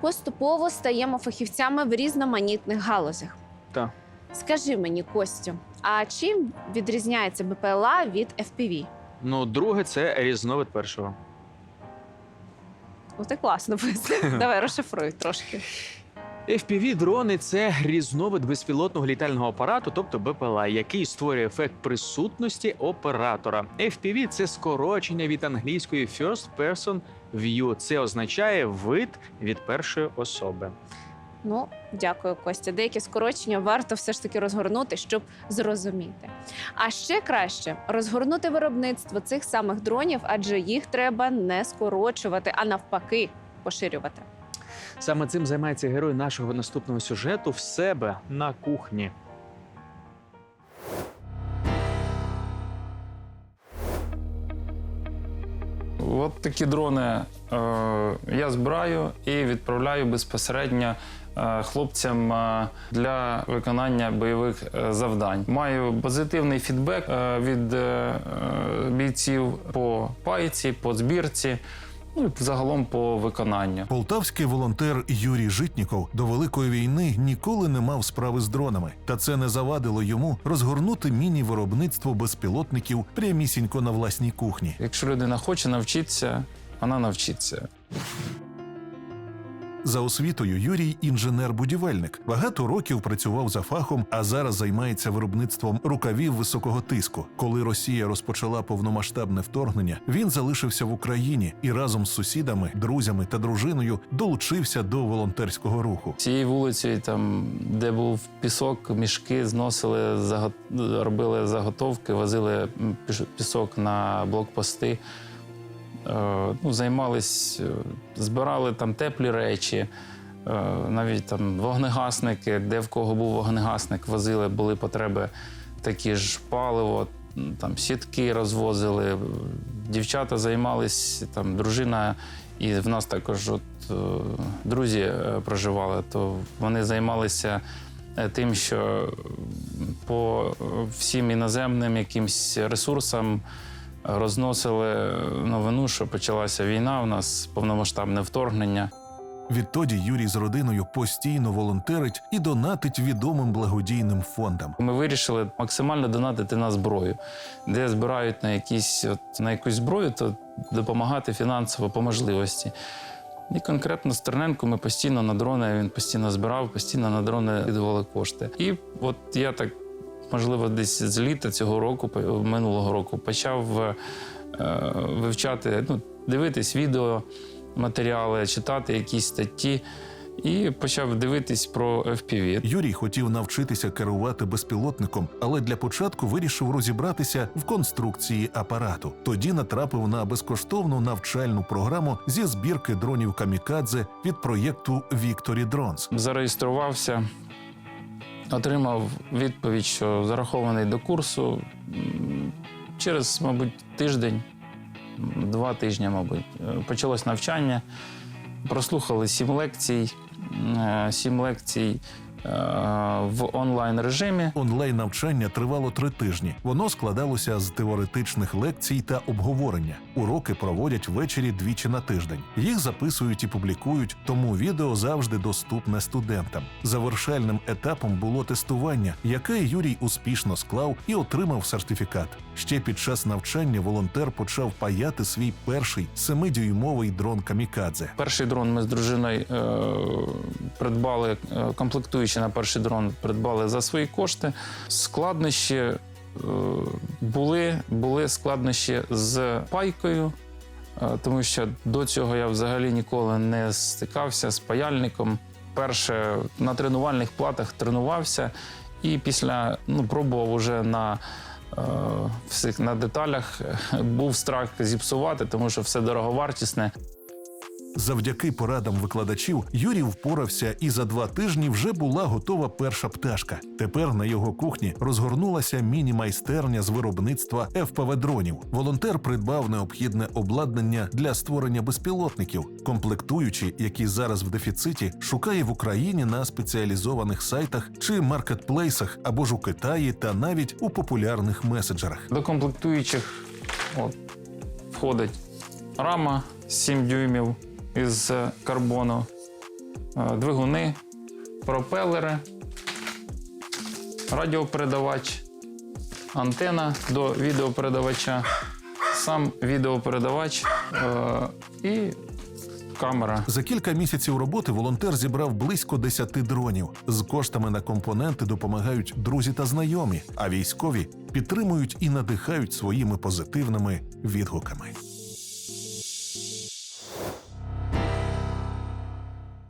поступово стаємо фахівцями в різноманітних галузях. Так. Скажи мені, Костю, а чим відрізняється БПЛА від FPV? Ну, друге, це різновид першого. Оце ти класно пояснив. Давай розшифруй трошки. FPV-дрони це різновид безпілотного літального апарату, тобто БПЛА, який створює ефект присутності оператора. FPV – це скорочення від англійської First Person View. Це означає вид від першої особи. Ну, дякую, Костя. Деякі скорочення варто все ж таки розгорнути, щоб зрозуміти. А ще краще розгорнути виробництво цих самих дронів, адже їх треба не скорочувати, а навпаки, поширювати. Саме цим займається герой нашого наступного сюжету в себе на кухні. От такі дрони е, я збираю і відправляю безпосередньо е, хлопцям е, для виконання бойових е, завдань. Маю позитивний фідбек е, від е, е, бійців по пайці, по збірці, ну і загалом по виконанню. Полтавський волонтер Юрій Житніков до великої війни ніколи не мав справи з дронами, та це не завадило йому розгорнути міні-виробництво безпілотників прямісінько на власній кухні. Якщо людина хоче навчитися, вона навчиться. За освітою Юрій інженер-будівельник. Багато років працював за фахом, а зараз займається виробництвом рукавів високого тиску. Коли Росія розпочала повномасштабне вторгнення, він залишився в Україні і разом з сусідами, друзями та дружиною долучився до волонтерського руху. Цією вулицею, там, де був пісок, мішки зносили, робили заготовки, возили пісок на блокпости. Е, ну, займались, е, збирали там теплі речі, е, навіть там вогнегасники, де в кого був вогнегасник, возили, були потреби такі ж паливо, там сітки розвозили. Дівчата займались, там дружина, і в нас також от, друзі проживали, то вони займалися тим, що по всім іноземним якимсь ресурсам розносили новину, що почалася війна, у нас повномасштабне вторгнення. Відтоді Юрій з родиною постійно волонтерить і донатить відомим благодійним фондам. Ми вирішили максимально донатити на зброю, де збирають на якісь от, на якусь зброю, то допомагати фінансово по можливості. І конкретно Стерненко ми постійно на дрони, він постійно збирав, постійно на дрони віддавали кошти. І от я так, можливо, десь з літа цього року, минулого року, почав е, вивчати, ну, дивитись відео, матеріали, читати якісь статті. І почав дивитись про FPV. Юрій хотів навчитися керувати безпілотником, але для початку вирішив розібратися в конструкції апарату. Тоді натрапив на безкоштовну навчальну програму зі збірки дронів камікадзе від проєкту Victory Drones. зареєструвався, отримав відповідь, що зарахований до курсу через, мабуть, тиждень, два тижні, мабуть, е, почалось навчання. Прослухали сім лекцій, е, сім лекцій в онлайн режимі. Онлайн навчання тривало три тижні. Воно складалося з теоретичних лекцій та обговорення. Уроки проводять ввечері двічі на тиждень. Їх записують і публікують, тому відео завжди доступне студентам. Завершальним етапом було тестування, яке Юрій успішно склав і отримав сертифікат. Ще під час навчання волонтер почав паяти свій перший семидюймовий дрон камікадзе. Перший дрон ми з дружиною е, придбали, е, комплектуючи на перший дрон, придбали за свої кошти. Складнощі е, були, були складнощі з пайкою, е, тому що до цього я взагалі ніколи не стикався з паяльником. Перше на тренувальних платах тренувався, і після ну, пробував уже на. е, Всіх на деталях був страх зіпсувати, тому що все дороговартісне. Завдяки порадам викладачів Юрій впорався, і за два тижні вже була готова перша пташка. Тепер на його кухні розгорнулася міні-майстерня з виробництва fpv дронів. Волонтер придбав необхідне обладнання для створення безпілотників, комплектуючі, які зараз в дефіциті, шукає в Україні на спеціалізованих сайтах чи маркетплейсах або ж у Китаї та навіть у популярних меседжерах. До комплектуючих от, входить рама 7 дюймів із карбону, е, двигуни, пропелери, радіопередавач, антена до відеопередавача, сам відеопередавач е, і камера. За кілька місяців роботи волонтер зібрав близько 10 дронів. З коштами на компоненти допомагають друзі та знайомі, а військові підтримують і надихають своїми позитивними відгуками.